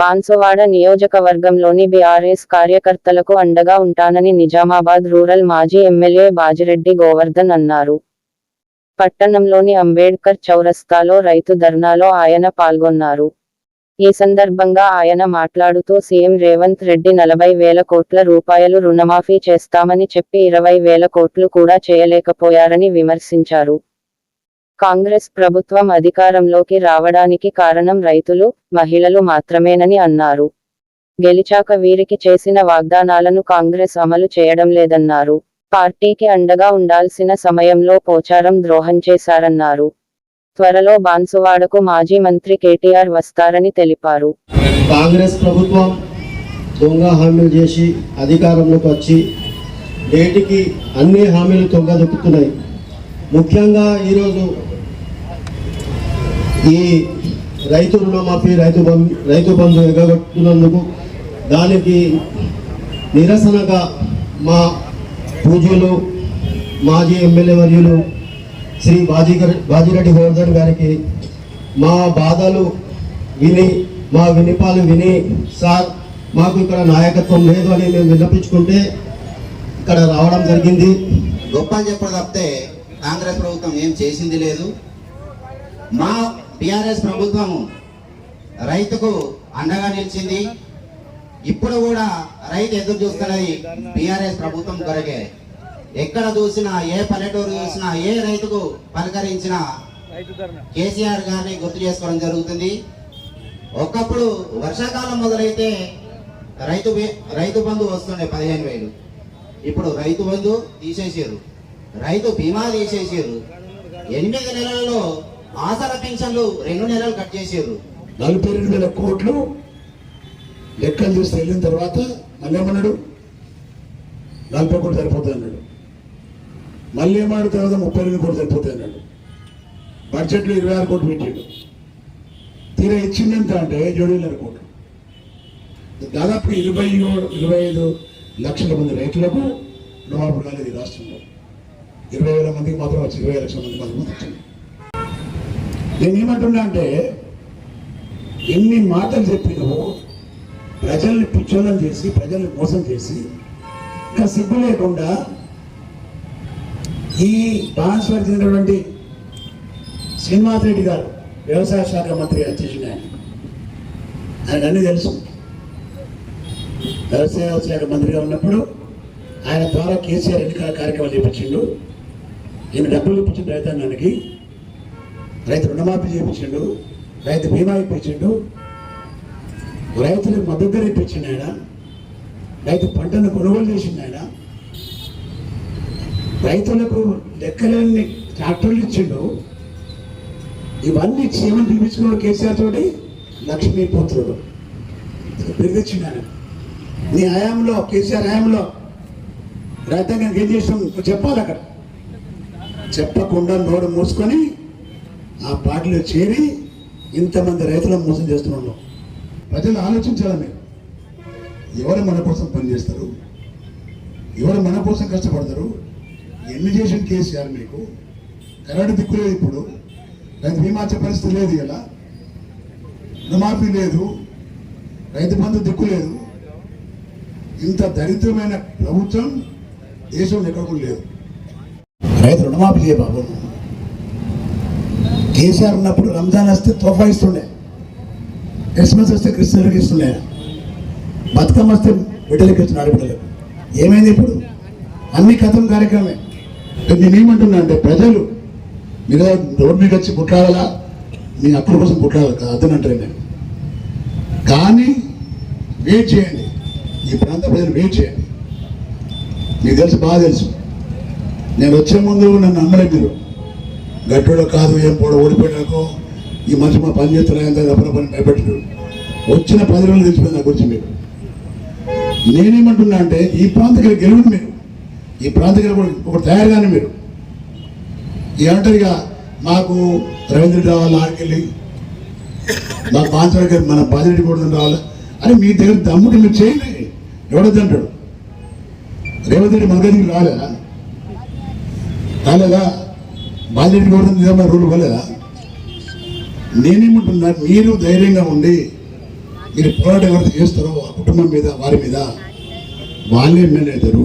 బాన్సువాడ నియోజకవర్గంలోని బీఆర్ఎస్ కార్యకర్తలకు అండగా ఉంటానని నిజామాబాద్ రూరల్ మాజీ ఎమ్మెల్యే బాజిరెడ్డి గోవర్ధన్ అన్నారు. పట్టణంలోని అంబేడ్కర్ చౌరస్తాలో రైతు ధర్నాలో ఆయన పాల్గొన్నారు. ఈ సందర్భంగా ఆయన మాట్లాడుతూ సీఎం రేవంత్ రెడ్డి నలభై వేల కోట్ల రూపాయలు రుణమాఫీ చేస్తామని చెప్పి ఇరవై వేల కోట్లు కూడా చేయలేకపోయారని విమర్శించారు. కాంగ్రెస్ ప్రభుత్వం అధికారంలోకి రావడానికి కారణం రైతులు మహిళలు మాత్రమేనని అన్నారు. గెలిచాక వీరికి చేసిన వాగ్దానాలను కాంగ్రెస్ అమలు చేయడం లేదన్నారు. పార్టీకి అండగా ఉండాల్సిన సమయంలో పోచారం ద్రోహం చేశారన్నారు. త్వరలో బాన్సువాడకు మాజీ మంత్రి కేటీఆర్ వస్తారని తెలిపారు. కాంగ్రెస్ ప్రభుత్వం దొంగ హామీలు చేసి అధికారంలోకి వచ్చి నేటికి అన్ని హామీలు తొంగదొక్కుతున్నాయి ముఖ్యంగా ఈరోజు ఈ రైతు రుణమాఫీ రైతు బంధు రైతు బంధు ఎగగొట్టున్నందుకు దానికి నిరసనగా మా పూజ్యులు మాజీ ఎమ్మెల్యే వర్యులు శ్రీ బాజీగర్ బాజిరెడ్డి గోవర్ధన్ గారికి మా బాధలు విని మా వినిపాలు విని సార్ మాకు ఇక్కడ నాయకత్వం లేదు అని మేము విన్నపించుకుంటే ఇక్కడ రావడం జరిగింది. గొప్ప అని చెప్పడం తప్పితే కాంగ్రెస్ ప్రభుత్వం ఏం చేసింది లేదు. మా టిఆర్ఎస్ ప్రభుత్వం రైతుకు అండగా నిలిచింది. ఇప్పుడు కూడా రైతు ఎదురు చూస్తున్నది టిఆర్ఎస్ ప్రభుత్వం కొరకే. ఎక్కడ చూసినా ఏ పల్లెటూరు చూసినా ఏ రైతుకు పలకరించినా కేసీఆర్ గారిని గుర్తు చేసుకోవడం జరుగుతుంది. ఒకప్పుడు వర్షాకాలం మొదలైతే రైతు రైతు బంధు వస్తుండే పదిహేను వేలు. ఇప్పుడు రైతు బంధు తీసేసారు. రైతు బీమా తీసేసారు. ఎనిమిది నెలల్లో ఆసర పెన్షన్లు రెండు నెలలు కట్ చేసారు. నలభై రెండు వేల కోట్లు లెక్కలు చూసి వెళ్ళిన తర్వాత మళ్ళీ ఏమన్నాడు? నలభై కోట్లు సరిపోతాయి అన్నాడు. మళ్ళీ ఏమన్నాడు తర్వాత ముప్పై రెండు కోట్లు సరిపోతాయి అన్నాడు. బడ్జెట్లో ఇరవై ఆరు కోట్లు పెట్టాడు. తీరా ఇచ్చిందంత అంటే ఏడున్నర కోట్లు. దాదాపు ఇరవై ఇరవై ఐదు లక్షల మంది రైతులకు రుణమాఫీ కాలేదు ఈ రాష్ట్రంలో ఇరవై వేల మందికి మాత్రం వచ్చి ఇరవై లక్షల మంది మాత్రం వచ్చింది నేను ఏమంటున్నా అంటే ఎన్ని మాటలు చెప్పినవో ప్రజల్ని పిచ్చోళం చేసి ప్రజల్ని మోసం చేసి ఇంకా సిగ్గు లేకుండా ఈ బాన్స్వర్ చెందినటువంటి శ్రీనివాస్ రెడ్డి గారు వ్యవసాయ శాఖ మంత్రి చేసిన ఆయన. ఆయనకు అన్నీ తెలుసు. వ్యవసాయ శాఖ మంత్రిగా ఉన్నప్పుడు ఆయన ద్వారా కేసీఆర్ ఎన్నికల కార్యక్రమాలు చేపించిండు. ఈయన డబ్బులు ఇప్పించిండు రైతాంగానికి రైతు రుణమాఫీ చేయించిండు రైతు బీమా ఇప్పించిండు రైతులకు మద్దతు ధర ఇప్పించిండు ఆయన రైతు పంటను కొనుగోలు చేసిండు ఆయన. రైతులకు లెక్కలేని ట్రాక్టర్లు ఇచ్చిండు. ఇవన్నీ చేయమని పిలిపించుకున్నాడు కేసీఆర్ తోటి లక్ష్మీపుత్రుడు పిలిపించిండు ఆయన. నీ హయాంలో కేసీఆర్ హయాంలో రైతాంగానికి ఏం చేసినాం? చెప్పాలి అక్కడ. చెప్పకుండా నోరు మూసుకొని ఆ పార్టీలో చేరి ఇంతమంది రైతులను మోసం చేస్తున్నాం ప్రజలు ఆలోచించాలి మీరు. ఎవరు మన కోసం పనిచేస్తారు? ఎవరు మన కోసం కష్టపడతారు? ఎన్ని చేసిన కేసీఆర్ మీకు. కరెంటు దిక్కు లేదు ఇప్పుడు. రైతు బీమా వచ్చే పరిస్థితి లేదు ఇలా రుణమాఫీ లేదు. రైతు బంధు దిక్కు లేదు. ఇంత దరిద్రమైన ప్రభుత్వం దేశంలో ఎక్కడ లేదు. రైతు రుణమాఫీ చేయ బాబు. కేసీఆర్ ఉన్నప్పుడు రంజాన్ వస్తే తోఫా ఇస్తుండే. క్రిస్మస్ వస్తే క్రిస్టియన్లకు ఇస్తుండే బతుకమ్మ వస్తే బిడ్డలకి ఇస్తున్నాడు బిడ్డలు. ఏమైంది ఇప్పుడు? అన్ని కథం కార్యక్రమే. నేనేమంటున్నా అంటే ప్రజలు మీరు రోడ్ మీద వచ్చి పుట్టాలా మీ అప్పుల కోసం పుట్టాలి అర్థనంటారు నేను కానీ వెయిట్ చేయండి. ఈ ప్రాంత ప్రజలు వెయిట్ చేయండి. మీకు తెలుసు బాగా తెలుసు. నేను వచ్చే ముందు నన్ను నమ్మలేదు మీరు. గట్టుడో కాదు ఏం పోడో ఓడిపోయినాకో ఈ మనిషి మా పని చేస్తున్నాయంత అప్పుడు పని భయపెట్టారు వచ్చిన పది రోజులు తెలిసిపోయింది నా గురించి మీరు. నేనేమంటున్నా అంటే ఈ ప్రాంతకి గెలువుని మీరు. ఈ ప్రాంతకి ఒక తయారుగానే మీరు. ఏమంటారు ఇక మాకు రవీంద్ర రావాలి ఆడికెళ్ళి మాకు బాన్సర్ గారు మన బాధ్యత కూడా రావాలి. అని మీ దగ్గర దమ్ముడు మీరు చేయండి. ఎవడద్దంటాడు? రేవంత్ రెడ్డి మన దగ్గరికి రాలేదా? కాలేదా బాధ్యత కూడా నిజమైన రూల్ ఇవ్వలేదా నేనేమంటున్నా మీరు ధైర్యంగా ఉండి మీరు పోరాటం ఎవరైతే చేస్తారో ఆ కుటుంబం మీద వారి మీద వాళ్ళే మేనేజరు. అవుతారు